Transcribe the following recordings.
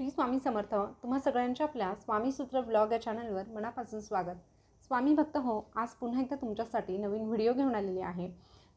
श्री स्वामी समर्थ तुम्हा सगळ्यांच्या आपल्या स्वामी सूत्र ब्लॉग या चॅनलवर मनापासून स्वागत. स्वामी भक्त हो आज पुन्हा एकदा तुमच्यासाठी नवीन व्हिडिओ घेऊन आलेली आहे.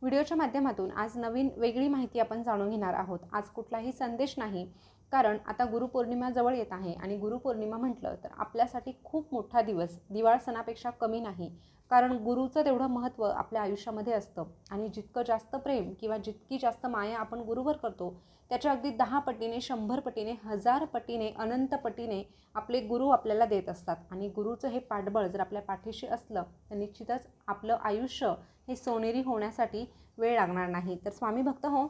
व्हिडिओच्या माध्यमातून आज नवीन वेगळी माहिती आपण जाणून घेणार आहोत. आज कुठलाही संदेश नाही. कारण आता गुरुपौर्णिमा जवळ येत आहे आणि गुरुपौर्णिमा म्हटलं तर आपल्यासाठी खूप मोठा दिवस दिवाळ सणापेक्षा कमी नाही. कारण गुरुचं तेवढं महत्त्व आपल्या आयुष्यामध्ये असतं आणि जितकं जास्त प्रेम किंवा जितकी जास्त माया आपण गुरुवर करतो त्याच्या अगदी दहा पटीने शंभर पटीने हजार पटीने अनंत पटीने आपले गुरु आपल्याला देत असतात. आणि गुरुचं हे पाठबळ जर आपल्या पाठीशी असलं तर निश्चितच आपलं आयुष्य हे सोनेरी होण्यासाठी वेळ लागणार नाही. तर स्वामी भक्त हो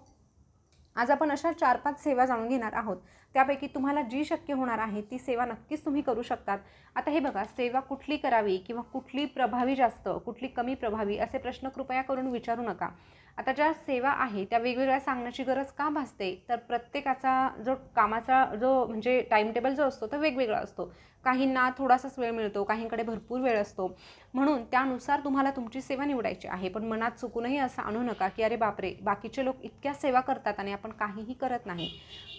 आज आपण अशा चार पाच सेवा जाणून घेणार आहोत. त्यापैकी तुम्हाला जी शक्य होणार आहे ती सेवा नक्कीच तुम्ही करू शकतात. आता हे बघा सेवा कुठली करावी किंवा कुठली प्रभावी जास्त कुठली कमी प्रभावी असे प्रश्न कृपया करून विचारू नका. आता ज्या सेवा आहे त्या वेगवेगळ्या सांगण्याची गरज का भासते? तर प्रत्येकाचा जो कामाचा जो म्हणजे टाईम टेबल जो असतो तो वेगवेगळा असतो. काहींना थोडासाच वेळ मिळतो काहींकडे भरपूर वेळ असतो. म्हणून त्यानुसार तुम्हाला तुमची सेवा निवडायची आहे. पण मनात चुकूनही असं आणू नका की अरे बापरे बाकीचे लोक इतक्या सेवा करतात आणि आपण काहीही करत नाही.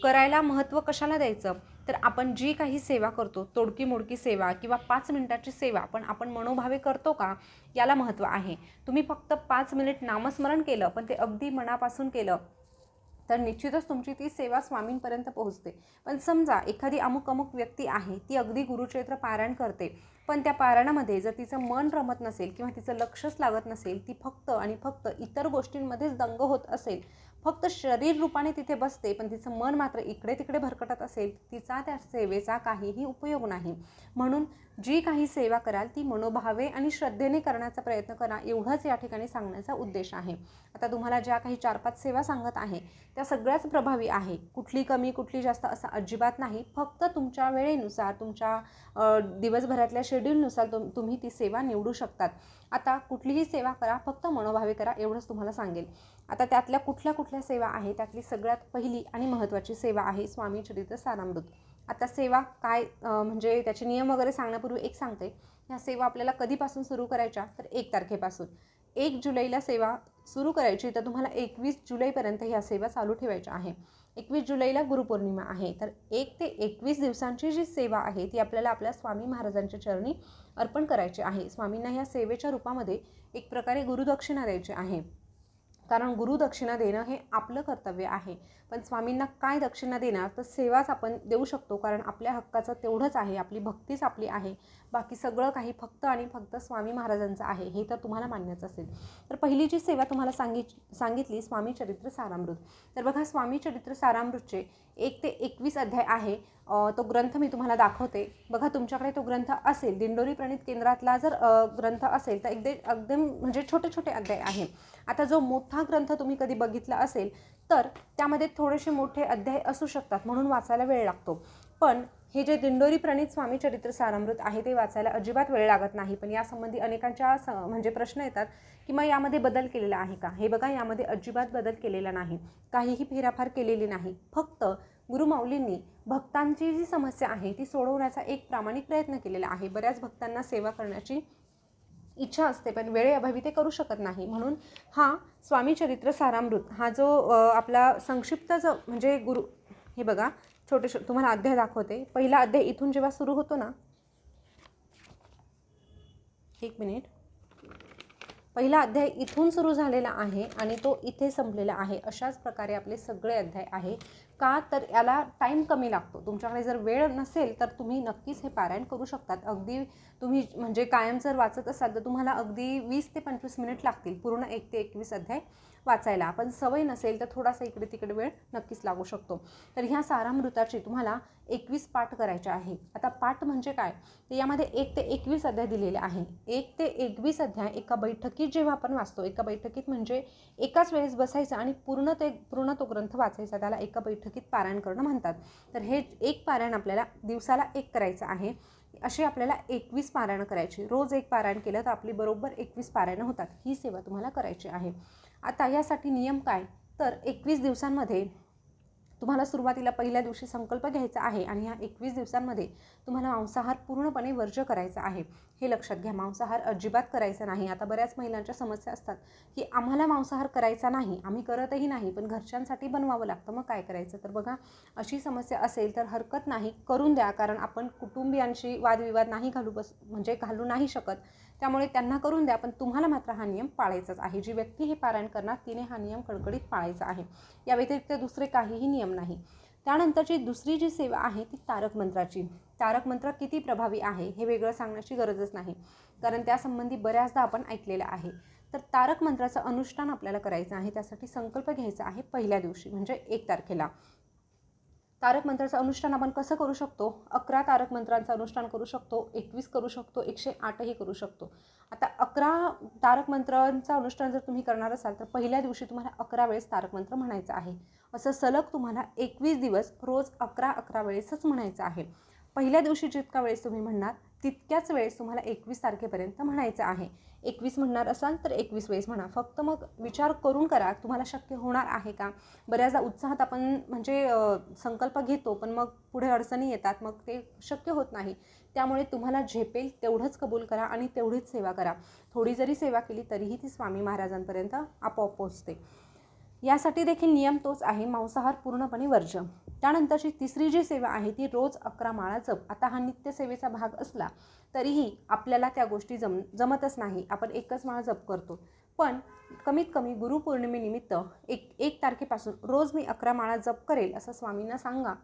करायला महत्त्व कशाला द्यायचं? तर आपण जी काही सेवा करतो तोडकी मोडकी सेवा किंवा पाच मिनिटाची सेवा पण आपण मनोभावे करतो का? याला महत्त्व आहे. तुम्ही फक्त पाच मिनिट नामस्मरण केलं पण ते अगदी मनापासून केलं तर निश्चितच तुमची ती सेवा स्वामींपर्यंत पोहोचते. पण समजा एखादी अमुक अमुक व्यक्ती आहे ती अगदी गुरुचरित्र पारायण करते पण त्या पारायणामध्ये जर तिचं मन रमत नसेल किंवा तिचं लक्षच लागत नसेल ती फक्त आणि फक्त इतर गोष्टींमध्येच दंग होत असेल फक्त शरीर रूपाने तिथे बसते पण तिचं मन मात्र इकडे तिकडे भरकटत असेल तिचा त्या सेवेचा काहीही उपयोग नाही. म्हणून जी काही सेवा कराल ती मनोभावे आणि श्रद्धेने करण्याचा प्रयत्न करा एवढंच या ठिकाणी सांगण्याचा उद्देश आहे. आता तुम्हाला ज्या काही चार पाच सेवा सांगत आहे त्या सगळ्याच प्रभावी आहे. कुठली कमी कुठली जास्त असं अजिबात नाही. फक्त तुमच्या वेळेनुसार तुमच्या दिवसभरातल्या शेड्यूलनुसार तुम तुम्ही ती सेवा निवडू शकतात. आता कुठलीही सेवा करा फक्त मनोभावे करा एवढंच तुम्हाला सांगेल. आता त्यातल्या कुठल्या कुठल्या सेवा आहे त्यातली सगळ्यात पहिली आणि महत्त्वाची सेवा आहे स्वामी चरित्र सारामृत. आता सेवा काय म्हणजे त्याचे नियम वगैरे सांगण्यापूर्वी एक सांगते. ह्या सेवा आपल्याला कधीपासून सुरू करायच्या? तर एक तारखेपासून. एक जुलैला सेवा सुरू करायची. तर तुम्हाला एकवीस जुलैपर्यंत ह्या सेवा चालू ठेवायच्या आहे. एकवीस जुलैला गुरुपौर्णिमा आहे. तर एक ते एकवीस दिवसांची जी सेवा आहे ती आपल्याला आपल्या स्वामी महाराजांच्या चरणी अर्पण करायची आहे. स्वामींना ह्या सेवेच्या रूपामध्ये एक प्रकारे गुरुदक्षिणा द्यायची आहे. कारण गुरुदक्षिणा देणं हे आपलं कर्तव्य आहे. पण स्वामींना काय दक्षिणा देणार? तर सेवाच आपण देऊ शकतो कारण आपल्या हक्काचं तेवढंच आहे आपली भक्तीच आपली आहे. बाकी सगळं काही फक्त आणि फक्त स्वामी महाराजांचं आहे हे तर तुम्हाला मान्यच असेल. तर पहिली जी सेवा तुम्हाला सांगित सांगितली स्वामी चरित्र सारामृत. तर बघा स्वामी चरित्र सारामृतचे एक ते एकवीस अध्याय आहे. तो ग्रंथ मी तुम्हाला दाखवते. बघा तुमच्याकडे तो ग्रंथ असेल दिंडोरी प्रणित केंद्रातला जर ग्रंथ असेल तर एकदम एकदम म्हणजे छोटे छोटे अध्याय आहे. आता जो मोठा ग्रंथ तुम्ही कधी बघितला असेल तर त्यामध्ये थोडेसे मोठे अध्याय असू शकतात म्हणून वाचायला वेळ लागतो. पण हे जे दिंडोरी प्रणित स्वामी चरित्र सारामृत आहे ते वाचायला अजिबात वेळ लागत नाही. पण यासंबंधी अनेकांच्या स म्हणजे प्रश्न येतात की मग यामध्ये बदल केलेला आहे का? हे बघा यामध्ये अजिबात बदल केलेला नाही. काहीही फेराफार केलेली नाही. फक्त गुरुमाऊलींनी भक्तांची जी समस्या आहे ती सोडवण्याचा एक प्रामाणिक प्रयत्न केलेला आहे. बऱ्याच भक्तांना सेवा करण्याची इच्छा असते पण वेळेअभावी ते करू शकत नाही. म्हणून हा स्वामी चरित्र सारामृत हा जो आपला संक्षिप्त जो म्हणजे गुरु हे बघा छोटे छो तुम्हाला अध्याय दाखवते. पहिला अध्याय इथून जेव्हा सुरू होतो ना एक मिनिट. पहिला अध्याय इथून सुरू झालेला आहे आणि तो इथे संपलेला आहे. अशाच प्रकारे आपले सगळे अध्याय आहे. का तर याला टाईम कमी लागतो. तुमच्याकडे जर वेळ नसेल तर तुम्ही नक्कीच हे पारायण करू शकतात. अगदी तुम्ही म्हणजे कायम जर वाचत असाल तर तुम्हाला अगदी वीस ते पंचवीस मिनिट लागतील. पूर्ण एक ते एकवीस अध्याय. वाचायला. पण सवय नसेल तर थोडासा इकडे तिकडे वेळ नक्कीच लागू शकतो. तर ह्या सारामृताची तुम्हाला एकवीस पाठ करायचे आहे. आता पाठ म्हणजे काय? तर यामध्ये एक ते एकवीस अध्याय दिलेले आहे. एक ते एकवीस अध्याय एका बैठकीत जेव्हा आपण वाचतो एका बैठकीत म्हणजे एकाच वेळेस बसायचं आणि पूर्ण ते पूर्ण तो ग्रंथ वाचायचा. त्याला एका बैठकीत पारायण करणं म्हणतात. तर हे एक पारायण आपल्याला दिवसाला एक करायचं आहे. असे आपल्याला एकवीस पारायणं करायची. रोज एक पारायण केलं तर आपली बरोबर एकवीस पारायणं होतात. ही सेवा तुम्हाला करायची आहे. आता यासाठी नियम काय? तर एकवीस दिवसांमध्ये तुम्हाला सुरुवातीला पहिल्या दिवशी संकल्प घ्यायचा आहे आणि ह्या एकवीस दिवसांमध्ये तुम्हाला मांसाहार पूर्णपणे वर्ज करायचा आहे. हे लक्षात घ्या. मांसाहार अजिबात करायचा नाही. आता बऱ्याच महिलांच्या समस्या असतात की आम्हाला मांसाहार करायचा नाही. आम्ही करतही नाही पण घरच्यांसाठी बनवावं लागतं. मग काय करायचं? तर बघा अशी समस्या असेल तर हरकत नाही. करून द्या कारण आपण कुटुंबियांशी वादविवाद नाही घालू बस म्हणजे घालू नाही शकत. त्यामुळे त्यांना करून द्या पण तुम्हाला मात्र हा नियम पाळायचाच आहे. जी व्यक्ती हे पारायण करणार तिने हा नियम कडकडीत पाळायचा आहे. या व्यतिरिक्त दुसरे काहीही नियम नाही. त्यानंतरची दुसरी जी सेवा आहे ती तारक मंत्राची. तारक मंत्र किती प्रभावी आहे हे वेगळं सांगण्याची गरजच नाही. कारण त्यासंबंधी बऱ्याचदा आपण ऐकलेलं आहे. तर तारक मंत्राचं अनुष्ठान आपल्याला करायचं आहे त्यासाठी संकल्प घ्यायचा आहे पहिल्या दिवशी म्हणजे एक तारखेला. तारक मंत्राचं अनुष्ठान आपण कसं करू शकतो? अकरा तारक मंत्रांचं अनुष्ठान करू शकतो एकवीस करू शकतो एकशे आठही करू शकतो. आता अकरा तारक मंत्रांचं अनुष्ठान जर तुम्ही करणार असाल तर पहिल्या दिवशी तुम्हाला अकरा वेळेस तारक मंत्र म्हणायचं आहे. असं सलग तुम्हाला एकवीस दिवस रोज अकरा अकरा वेळेसच म्हणायचं आहे. पहिल्या दिवशी जितका वेळेस तुम्ही म्हणणार तितक्याच वेळेस तुम्हाला एकवीस तारखेपर्यंत म्हणायचं आहे. एकवीस म्हणणार असाल तर एकवीस वेळेस म्हणा. फक्त मग विचार करून करा तुम्हाला शक्य होणार आहे का? बऱ्याचदा उत्साहात आपण म्हणजे संकल्प घेतो पण मग पुढे अडचणी येतात मग ते शक्य होत नाही. त्यामुळे तुम्हाला झेपेल तेवढंच कबूल करा आणि तेवढीच सेवा करा. थोडी जरी सेवा केली तरीही ती स्वामी महाराजांपर्यंत आपोआप पोचते यासाठी देखील नियम तोच आहे. मांसाहार पूर्णपणे वर्ज त्यानंतरची तिसरी जी सेवा आहे ती रोज अकरा माळा जप. आता हा नित्यसेवेचा भाग असला तरीही आपल्याला त्या गोष्टी जम जमतच नाही. आपण एकच माळा जप करतो. पण कमीत कमी गुरुपौर्णिमेनिमित्त एक एक तारखेपासून रोज मी अकरा माळा जप करेल असं स्वामींना सांगा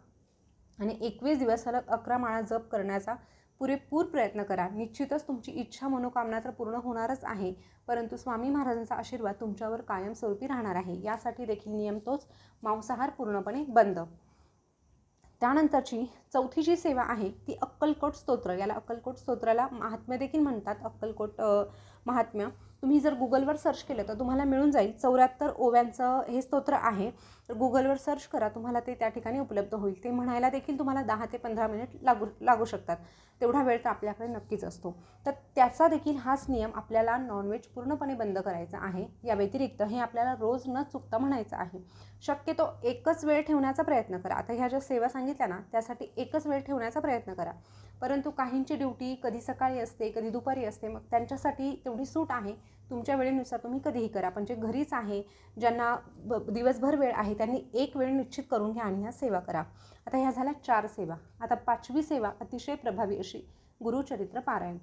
आणि एकवीस दिवस सलग अकरा माळा जप करण्याचा पुरेपूर प्रयत्न करा. निश्चितच तुमची इच्छा मनोकामना तर पूर्ण होणारच आहे. परंतु स्वामी महाराजांचा आशीर्वाद तुमच्यावर कायमस्वरूपी राहणार आहे. यासाठी देखील नियम तोच मांसाहार पूर्णपणे बंद. त्यानंतरची चौथी जी सेवा आहे ती अक्कलकोट स्तोत्र. याला अक्कलकोट स्तोत्राला महात्म्य देखील म्हणतात. अक्कलकोट महात्म्य. तुम्ही जर गुगलवर सर्च केलं तर तुम्हाला मिळून जाईल चौऱ्याहत्तर ओव्यांचं हे स्तोत्र आहे. तर गुगलवर सर्च करा तुम्हाला ते त्या ठिकाणी उपलब्ध होईल. ते म्हणायला देखील तुम्हाला दहा ते पंधरा मिनिट लागू लागू शकतात. तेवढा वेळ तर आपल्याकडे नक्कीच असतो. तर त्याचा देखील हाच नियम आपल्याला नॉनव्हेज पूर्णपणे बंद करायचा आहे. या व्यतिरिक्त हे आपल्याला रोज न चुकता म्हणायचं आहे. शक्यतो एकच वेळ ठेवण्याचा प्रयत्न करा. आता ह्या ज्या सेवा सांगितल्या ना त्यासाठी एकच वेळ ठेवण्याचा प्रयत्न करा. परंतु काहींची ड्युटी कधी सकाळी असते कधी दुपारी असते मग त्यांच्यासाठी तेवढी सूट आहे. तुमच्या वेळेनुसार तुम्ही कधीही करा. पण जे घरीच आहे ज्यांना ब दिवसभर वेळ आहे त्यांनी एक वेळ निश्चित करून घ्या आणि ह्या सेवा करा. आता ह्या झाल्या चार सेवा. आता पाचवी सेवा अतिशय प्रभावी अशी गुरुचरित्र पारायण.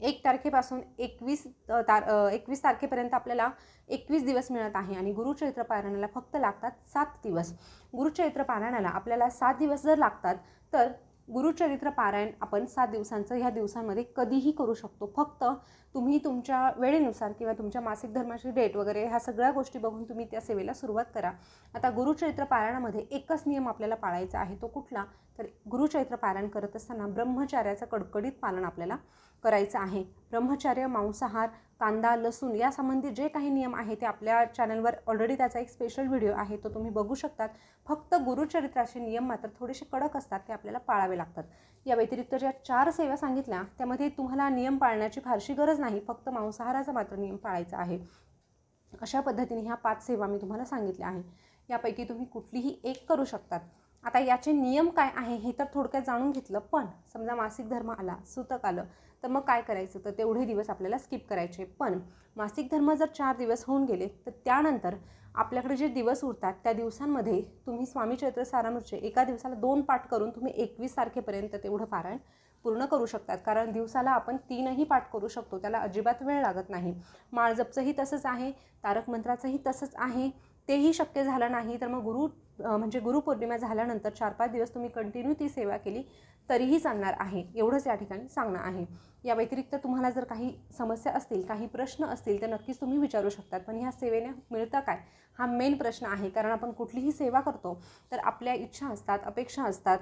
एक तारखेपासून एकवीस तार एकवीस तारखेपर्यंत आपल्याला एकवीस दिवस मिळत आहे आणि गुरुचरित्र पारायणाला फक्त लागतात सात दिवस. गुरुचरित्र पारायणाला आपल्याला सात दिवस जर लागतात तर गुरुचरित्र पारायण आपण सात दिवसांचं ह्या दिवसांमध्ये कधीही करू शकतो. फक्त तुम्ही तुमच्या वेळेनुसार किंवा तुमच्या मासिक धर्माची डेट वगैरे ह्या सगळ्या गोष्टी बघून तुम्ही त्या सेवेला सुरुवात करा. आता गुरुचरित्र पारायणामध्ये एकच नियम आपल्याला पाळायचा आहे तो कुठला? तर गुरुचरित्र पारायण करत असताना ब्रह्मचार्याचं कडकडीत पालन आपल्याला करायचं आहे. ब्रह्मचार्य मांसाहार कांदा लसूण यासंबंधी जे काही नियम आहे ते आपल्या चॅनलवर ऑलरेडी त्याचा एक स्पेशल व्हिडिओ आहे तो तुम्ही बघू शकतात. फक्त गुरुचरित्राचे नियम मात्र थोडेसे कडक असतात ते आपल्याला पाळावे लागतात. या व्यतिरिक्त ज्या चार सेवा सांगितल्या त्यामध्ये तुम्हाला नियम पाळण्याची फारशी गरज नाही फक्त मांसाहाराचा मात्र नियम पाळायचा आहे. अशा पद्धतीने ह्या पाच सेवा मी तुम्हाला सांगितल्या आहे यापैकी तुम्ही कुठलीही एक करू शकतात. आता याचे नियम काय आहे हे तर थोडक्यात जाणून घेतलं पण समजा मासिक धर्म आला सुतक आलं तर मग काय करायचं? तर तेवढे दिवस आपल्याला स्किप करायचे. पण मासिक धर्म जर चार दिवस होऊन गेले तर त्यानंतर आपल्याकडे जे दिवस उरतात त्या दिवसांमध्ये तुम्ही स्वामी चैत्र सारामृतचे एका दिवसाला दोन पाठ करून तुम्ही एकवीस तारखेपर्यंत तेवढं पारायण पूर्ण करू शकतात. कारण दिवसाला आपण तीनही पाठ करू शकतो. त्याला अजिबात वेळ लागत नाही. माळजपचंही तसंच आहे. तारक मंत्राचंही तसंच आहे. तेही शक्य झालं नाही. तर मग गुरु म्हणजे गुरुपौर्णिमा झाल्यानंतर चार पाच दिवस तुम्ही कंटिन्यू ती सेवा केली तरीही चालणार आहे. एवढंच या ठिकाणी सांगणं आहे. या व्यतिरिक्त तुम्हाला जर काही समस्या असतील काही प्रश्न असतील तर नक्कीच तुम्ही विचारू शकतात. पण ह्या सेवेने मिळतं काय? हा मेन प्रश्न आहे. कारण आपण कुठलीही सेवा करतो तर आपल्या इच्छा असतात अपेक्षा असतात.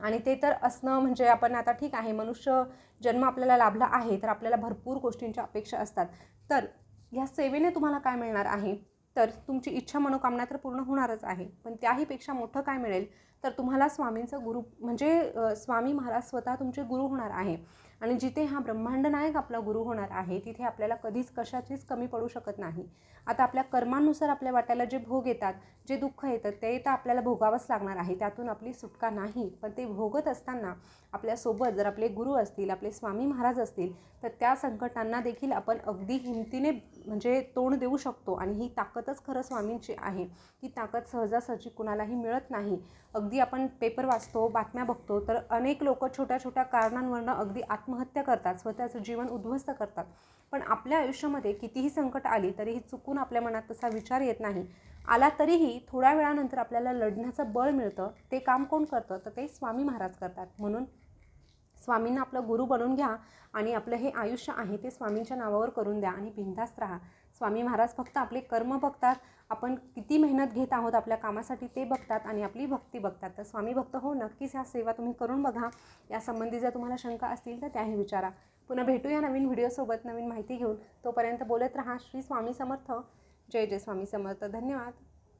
आणि ते तर असणं म्हणजे आपण आता ठीक आहे मनुष्य जन्म आपल्याला लाभला आहे तर आपल्याला भरपूर गोष्टींच्या अपेक्षा असतात. तर ह्या सेवेने तुम्हाला काय मिळणार आहे? तर तुमची इच्छा मनोकामना तर पूर्ण होणारच आहे पण त्याहीपेक्षा मोठं काय मिळेल? तर तुम्हाला स्वामींचं गुरु म्हणजे स्वामी महाराज स्वतः तुमचे गुरु होणार आहे. आणि जिथे हा ब्रह्मांड नायक आपला गुरु होणार आहे तिथे आपल्याला कधीच कशाचीच कमी पडू शकत नाही. आता आपल्या कर्मानुसार आपल्या वाट्याला जे भोग येतात जे दुःख येतात ते तर आपल्याला भोगावंच लागणार आहे. त्यातून आपली सुटका नाही. पण ते भोगत असताना आपल्यासोबत जर आपले गुरु असतील आपले स्वामी महाराज असतील तर त्या संकटांना देखील आपण अगदी हिमतीने म्हणजे तोंड देऊ शकतो. आणि ही ताकदच खरं स्वामींची आहे. ती ताकद सहजासहजी कुणालाही मिळत नाही. अगदी आपण पेपर वाचतो बातम्या बघतो तर अनेक लोक छोट्या छोट्या कारणांवरनं अगदी आत्म आत्महत्या करतात स्वतःचं जीवन उद्ध्वस्त करतात. पण आपल्या आयुष्यामध्ये कितीही संकट आली तरीही चुकून आपल्या मनात तसा विचार येत नाही. आला तरीही थोड्या वेळानंतर आपल्याला लढण्याचं बळ मिळतं. ते काम कोण करतं? तर ते स्वामी महाराज करतात. म्हणून स्वामींना आपलं गुरु बनून घ्या आणि आपलं हे आयुष्य आहे ते स्वामींच्या नावावर करून द्या आणि बिंदास्त राहा. स्वामी महाराज फक्त आपले कर्म बघतात. आपण किती मेहनत घेत आहोत आपल्या कामासाठी ते बघतात आणि आपली भक्ती बघतात. तर स्वामी भक्त हो नक्कीच ह्या सेवा तुम्ही करून बघा. यासंबंधी जर तुम्हाला शंका असतील तर त्याही विचारा. पुन्हा भेटूया नवीन व्हिडिओसोबत नवीन माहिती घेऊन. तोपर्यंत बोलत राहा. श्री स्वामी समर्थ. जय जय स्वामी समर्थ. धन्यवाद.